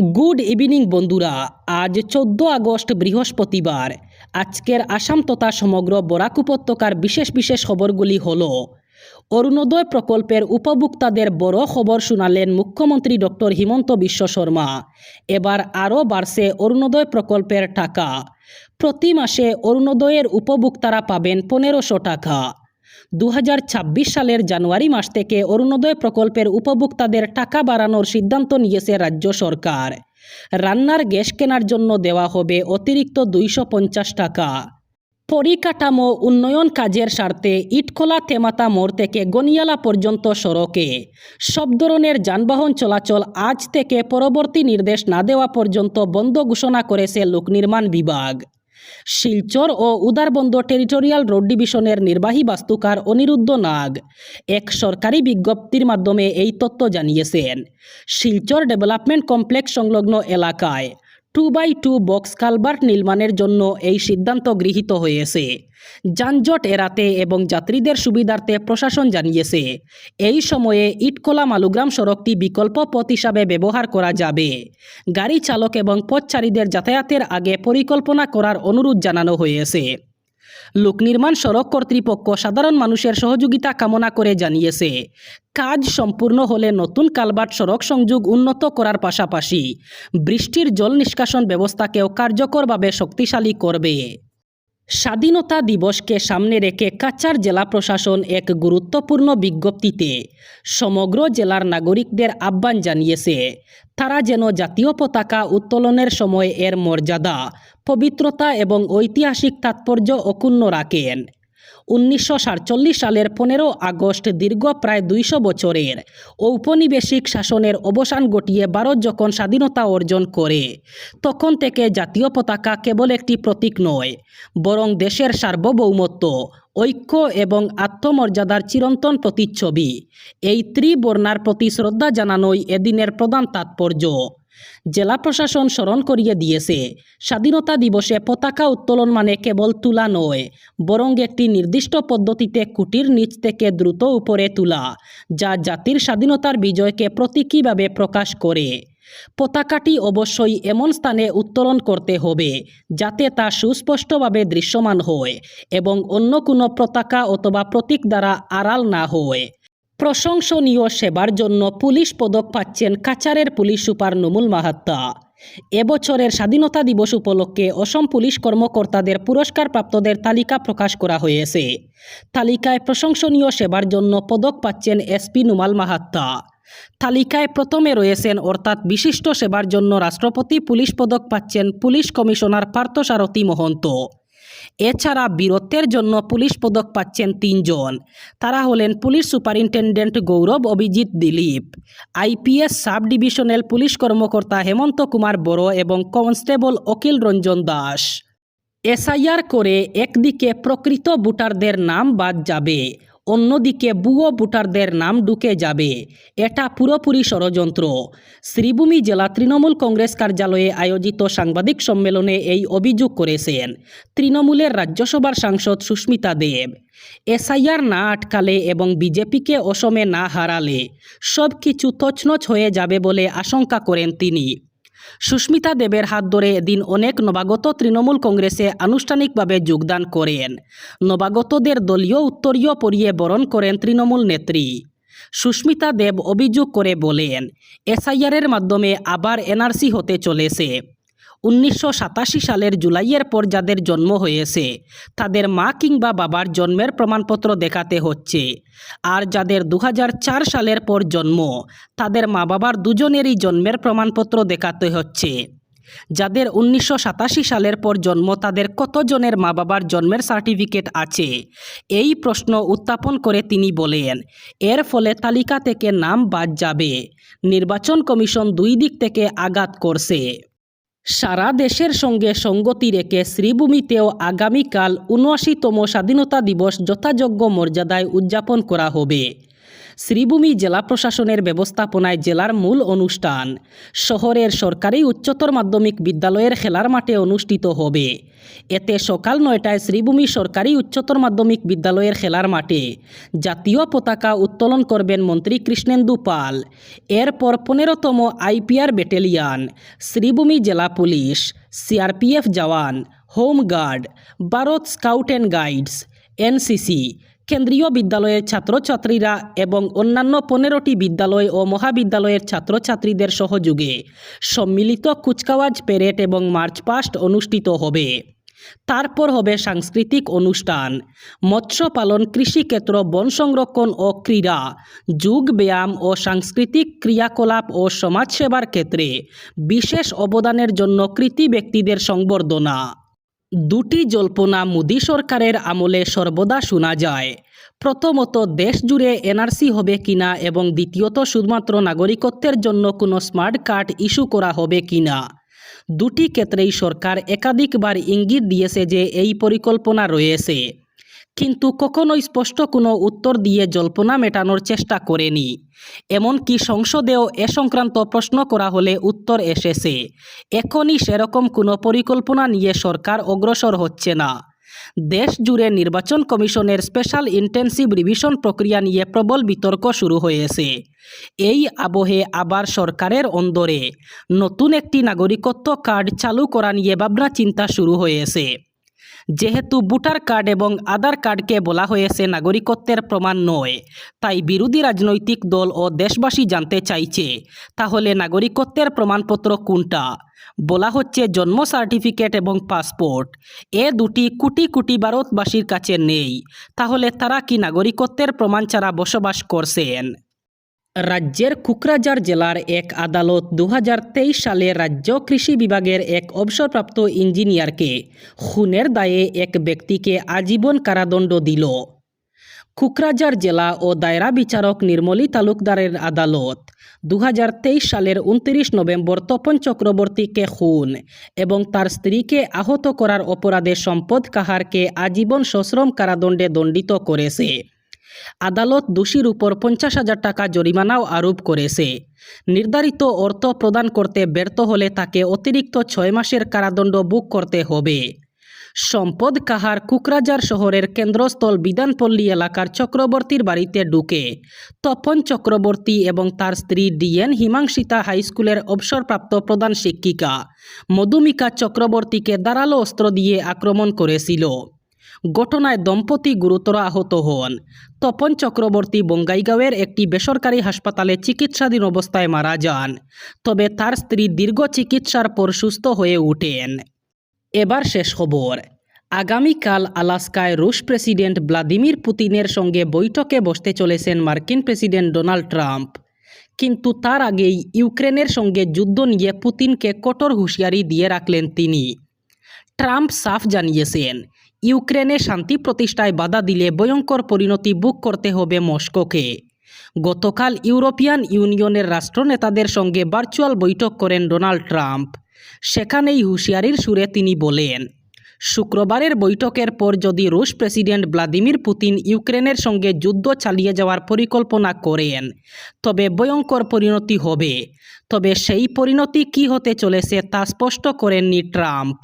Good evening বন্ধুরা। আজ চোদ্দ আগস্ট বৃহস্পতিবার। আজকের আসাম তথা সমগ্র বরাক উপত্যকার বিশেষ বিশেষ খবরগুলি হল, অরুণোদয় প্রকল্পের উপভোক্তাদের বড় খবর শোনালেন মুখ্যমন্ত্রী ডক্টর হিমন্ত বিশ্ব শর্মা। এবার আরও বাড়ছে অরুণোদয় প্রকল্পের টাকা। প্রতি মাসে অরুণোদয়ের উপভোক্তারা পাবেন পনেরোশো টাকা। দু হাজার ছাব্বিশ সালের জানুয়ারি মাস থেকে অরুণোদয় প্রকল্পের উপভোক্তাদের টাকা বাড়ানোর সিদ্ধান্ত নিয়েছে রাজ্য সরকার। রান্নার গ্যাস কেনার জন্য দেওয়া হবে অতিরিক্ত দুইশো পঞ্চাশ টাকা। পরিকাঠামো উন্নয়ন কাজের স্বার্থে ইটখোলা তেমাতা মোড় থেকে গনিয়ালা পর্যন্ত সড়কে। সব ধরনের যানবাহন চলাচল আজ থেকে পরবর্তী নির্দেশ না দেওয়া পর্যন্ত বন্ধ ঘোষণা করেছে লোক নির্মাণ বিভাগ। শিলচর ও উদারবন্দ টেরিটোরিয়াল রোড ডিভিশনের নির্বাহী বাস্তুকার অনিরুদ্ধ নাগ। এক সরকারি বিজ্ঞপ্তির মাধ্যমে এই তথ্য জানিয়েছেন। শিলচর ডেভেলপমেন্ট কমপ্লেক্স সংলগ্ন এলাকায় two by two box culvert নির্মাণের জন্য এই সিদ্ধান্ত গৃহীত হয়েছে। যানজট এড়াতে এবং যাত্রীদের সুবিধার্থে প্রশাসন জানিয়েছে, এই সময়ে ইটকোলা মালুগ্রাম সড়কটি বিকল্প পথ হিসাবে ব্যবহার করা যাবে। গাড়ি চালক এবং পথচারীদের যাতায়াতের আগে পরিকল্পনা করার অনুরোধ জানানো হয়েছে। লোক নির্মাণ সড়ক কর্তৃপক্ষ সাধারণ মানুষের সহযোগিতা কামনা করে জানিয়েছে। কাজ সম্পূর্ণ হলে নতুন কালবাট সড়ক সংযোগ উন্নত করার পাশাপাশি বৃষ্টির জল নিষ্কাশন ব্যবস্থাকেও কার্যকরভাবে শক্তিশালী করবে। স্বাধীনতা দিবসকে সামনে রেখে কাচার জেলা প্রশাসন এক গুরুত্বপূর্ণ বিজ্ঞপ্তিতে সমগ্র জেলার নাগরিকদের আহ্বান জানিয়েছে। তারা যেন জাতীয় পতাকা উত্তোলনের সময় এর মর্যাদা, পবিত্রতা এবং ঐতিহাসিক তাৎপর্য অক্ষুণ্ণ রাখেন। উনিশশো সাতচল্লিশ সালের পনেরো আগস্ট দীর্ঘ প্রায় দুইশো বছরের ঔপনিবেশিক শাসনের অবসান ঘটিয়ে ভারত যখন স্বাধীনতা অর্জন করে, তখন থেকে জাতীয় পতাকা কেবল একটি প্রতীক নয়, বরং দেশের সার্বভৌমত্ব, ঐক্য এবং আত্মমর্যাদার চিরন্তন প্রতিচ্ছবি। এই ত্রিবর্ণার প্রতি শ্রদ্ধা জানানোই এদিনের প্রধান তাৎপর্য। জেলা প্রশাসন স্মরণ করিয়ে দিয়েছে। স্বাধীনতা দিবসে পতাকা উত্তোলন মানে কেবল তোলা নয়, বরং একটি নির্দিষ্ট পদ্ধতিতে কুটির নিচ থেকে দ্রুত উপরে তোলা, যা জাতির স্বাধীনতার বিজয়কে প্রতীকীভাবে প্রকাশ করে। পতাকাটি অবশ্যই এমন স্থানে উত্তোলন করতে হবে, যাতে তা সুস্পষ্টভাবে দৃশ্যমান হয় এবং অন্য কোনো পতাকা অথবা প্রতীক দ্বারা আড়াল না হয়। প্রশংসনীয় সেবার জন্য পুলিশ পদক পাচ্ছেন কাচারের পুলিশ সুপার নুমুল মাহাত্তা। এবছরের স্বাধীনতা দিবস উপলক্ষে অসম পুলিশ কর্মকর্তাদের পুরস্কার প্রাপ্তদের তালিকা প্রকাশ করা হয়েছে। তালিকায় প্রশংসনীয় সেবার জন্য পদক পাচ্ছেন এসপি নুমাল মাহাত্তা। তালিকায় প্রথমে রয়েছেন অর্থাৎ বিশিষ্ট সেবার জন্য রাষ্ট্রপতি পুলিশ পদক পাচ্ছেন পুলিশ কমিশনার পার্থসারথী মহন্ত। এছাড়া বীরত্বের জন্য পুলিশ পদক পাচ্ছেন তিনজন। তারা হলেন police superintendent Gaurav, Abhijit, Dilip. IPS sub divisional police কর্মকর্তা হেমন্ত কুমার বড় এবং কনস্টেবল অখিল রঞ্জন দাস। এসআইআর করে একদিকে প্রকৃত ভোটারদের নাম বাদ যাবে। অন্যদিকে বুয়ো ভোটারদের নাম ঢুকে যাবে। এটা পুরোপুরি ষড়যন্ত্র। শ্রীভূমি জেলা তৃণমূল কংগ্রেস কার্যালয়ে আয়োজিত সাংবাদিক সম্মেলনে এই অভিযোগ করেছেন তৃণমূলের রাজ্যসভার সাংসদ সুস্মিতা দেব। এসআইআর না আটকালে এবং বিজেপিকে অসমে না হারালে সব কিছু তছনছ হয়ে যাবে বলে আশঙ্কা করেন তিনি। সুস্মিতা দেবের হাত ধরে দিন অনেক নবাগত তৃণমূল কংগ্রেসে আনুষ্ঠানিকভাবে যোগদান করেন। নবাগতদের দলীয় উত্তরীয় পরিয়ে বরণ করেন তৃণমূল নেত্রী। সুস্মিতা দেব অভিযোগ করে বলেন, এসআইআরের মাধ্যমে আবার এনআরসি হতে চলেছে। উনিশশো সাতাশি সালের জুলাইয়ের পর যাদের জন্ম হয়েছে, তাদের মা কিংবা বাবার জন্মের প্রমাণপত্র দেখাতে হচ্ছে। আর যাদের দু হাজার চার সালের পর জন্ম, তাদের মা বাবার দুজনেরই জন্মের প্রমাণপত্র দেখাতে হচ্ছে। যাদের উনিশশো সাতাশি সালের পর জন্ম, তাদের কতজনের মা বাবার জন্মের সার্টিফিকেট আছে? এই প্রশ্ন উত্থাপন করে তিনি বলেন, এর ফলে তালিকা থেকে নাম বাদ যাবে। নির্বাচন কমিশন দুই দিক থেকে আঘাত করছে। সারা দেশের সঙ্গে সঙ্গতি রেখে শ্রীভূমিতেও আগামীকাল উনআশিতম স্বাধীনতা দিবস যথাযোগ্য মর্যাদায় উদযাপন করা হবে। শ্রীভূমি জেলা প্রশাসনের ব্যবস্থাপনায় জেলার মূল অনুষ্ঠান। শহরের সরকারি উচ্চতর মাধ্যমিক বিদ্যালয়ের খেলার মাঠে অনুষ্ঠিত হবে। এতে সকাল নয়টায় শ্রীভূমি সরকারি উচ্চতর মাধ্যমিক বিদ্যালয়ের খেলার মাঠে জাতীয় পতাকা উত্তোলন করবেন মন্ত্রী কৃষ্ণেন্দু পাল। এরপর পনেরোতম আইপিআর ব্যাটেলিয়ান, শ্রীভূমি জেলা police, CRPF jawan, home guard, Bharat scout and guides, NCC কেন্দ্রীয় বিদ্যালয়ের ছাত্রছাত্রীরা এবং অন্যান্য পনেরোটি বিদ্যালয় ও মহাবিদ্যালয়ের ছাত্রছাত্রীদের সহযোগে সম্মিলিত কুচকাওয়াজ, প্যারেড এবং মার্চ পাস্ট অনুষ্ঠিত হবে। তারপর হবে সাংস্কৃতিক অনুষ্ঠান। মৎস্য পালন কৃষিক্ষেত্র বন সংরক্ষণ ও ক্রীড়া, যোগ ব্যায়াম ও সাংস্কৃতিক ক্রিয়াকলাপ ও সমাজসেবার ক্ষেত্রে বিশেষ অবদানের জন্য কৃতি ব্যক্তিদের সংবর্ধনা। দুটি জল্পনা মোদী সরকারের আমলে সর্বদা শোনা যায়। প্রথমত, দেশ জুড়ে এনআরসি হবে কিনা এবং দ্বিতীয়ত, শুধুমাত্র নাগরিকত্বের জন্য কোনো স্মার্ট কার্ড ইস্যু করা হবে কিনা। দুটি ক্ষেত্রেই সরকার একাধিকবার ইঙ্গিত দিয়েছে যে এই পরিকল্পনা রয়েছে। কিন্তু কখনোই স্পষ্ট কোনো উত্তর দিয়ে জল্পনা মেটানোর চেষ্টা করেনি। এমনকি সংসদেও এ সংক্রান্ত প্রশ্ন করা হলে উত্তর এসেছে। এখনই সেরকম কোনো পরিকল্পনা নিয়ে সরকার অগ্রসর হচ্ছে না। দেশ জুড়ে নির্বাচন কমিশনের স্পেশাল ইন্টেন্সিভ রিভিশন প্রক্রিয়া নিয়ে প্রবল বিতর্ক শুরু হয়েছে। এই আবহে আবার সরকারের অন্দরে নতুন একটি নাগরিকত্ব কার্ড চালু করা নিয়ে ভাবনা চিন্তা শুরু হয়েছে। যেহেতু ভোটার কার্ড এবং আধার কার্ডকে বলা হয়েছে নাগরিকত্বের প্রমাণ নয়, তাই বিরোধী রাজনৈতিক দল ও দেশবাসী জানতে চাইছে। তাহলে নাগরিকত্বের প্রমাণপত্র কোনটা? বলা হচ্ছে জন্ম সার্টিফিকেট এবং পাসপোর্ট। এ দুটি কোটি কোটি ভারতবাসীর কাছে নেই। তাহলে তারা কি নাগরিকত্বের প্রমাণ ছাড়া বসবাস করছেন? রাজ্যের কুকরাঝার জেলার এক আদালত দু হাজার তেইশ সালে রাজ্য কৃষি বিভাগের এক অবসরপ্রাপ্ত ইঞ্জিনিয়ারকে খুনের দায়ে এক ব্যক্তিকে আজীবন কারাদণ্ড দিল। কুকরাঝার জেলা ও দায়রা বিচারক নির্মলী তালুকদারের আদালত দুহাজার তেইশ সালের উনত্রিশ নভেম্বর তপন চক্রবর্তীকে খুন এবং তার স্ত্রীকে আহত করার অপরাধে সম্পদ কাহারকে আজীবন সশ্রম কারাদণ্ডে দণ্ডিত করেছে। আদালত দোষীর উপর পঞ্চাশ হাজার টাকা জরিমানাও আরোপ করেছে। নির্ধারিত অর্থ প্রদান করতে ব্যর্থ হলে তাকে অতিরিক্ত ছয় মাসের কারাদণ্ড বুক করতে হবে। সম্পদ কাহার কুকরাজার শহরের কেন্দ্রস্থল বিধানপল্লী এলাকার চক্রবর্তীর বাড়িতে ঢুকে, তপন চক্রবর্তী এবং তার স্ত্রী ডিএন হিমাংসিতা হাইস্কুলের অবসরপ্রাপ্ত প্রধান শিক্ষিকা মধুমিকা চক্রবর্তীকে ধারালো অস্ত্র দিয়ে আক্রমণ করেছিল। ঘটনায় দম্পতি গুরুতর আহত হন। তপন চক্রবর্তী বঙ্গাইগাঁওয়ের একটি বেসরকারি হাসপাতালে চিকিৎসাধীন অবস্থায় মারা যান। তবে তার স্ত্রী দীর্ঘ চিকিৎসার পর সুস্থ হয়ে ওঠেন। এবার শেষ খবর। আগামীকাল আলাস্কায় রুশ প্রেসিডেন্ট ভ্লাদিমির পুতিনের সঙ্গে বৈঠকে বসতে চলেছেন মার্কিন প্রেসিডেন্ট ডোনাল্ড ট্রাম্প। কিন্তু তার আগেই ইউক্রেনের সঙ্গে যুদ্ধ নিয়ে পুতিনকে কঠোর হুঁশিয়ারি দিয়ে রাখলেন তিনি। ট্রাম্প সাফ জানিয়েছেন, ইউক্রেনে শান্তি প্রতিষ্ঠায় বাধা দিলে ভয়ঙ্কর পরিণতি বুক করতে হবে মস্কোকে। গতকাল ইউরোপিয়ান ইউনিয়নের রাষ্ট্রনেতাদের সঙ্গে ভার্চুয়াল বৈঠক করেন ডোনাল্ড ট্রাম্প। সেখানেই হুঁশিয়ারির সুরে তিনি বলেন, শুক্রবারের বৈঠকের পর যদি রুশ প্রেসিডেন্ট ভ্লাদিমির পুতিন ইউক্রেনের সঙ্গে যুদ্ধ চালিয়ে যাওয়ার পরিকল্পনা করেন, তবে ভয়ঙ্কর পরিণতি হবে। তবে সেই পরিণতি কী হতে চলেছে তা স্পষ্ট করেননি ট্রাম্প।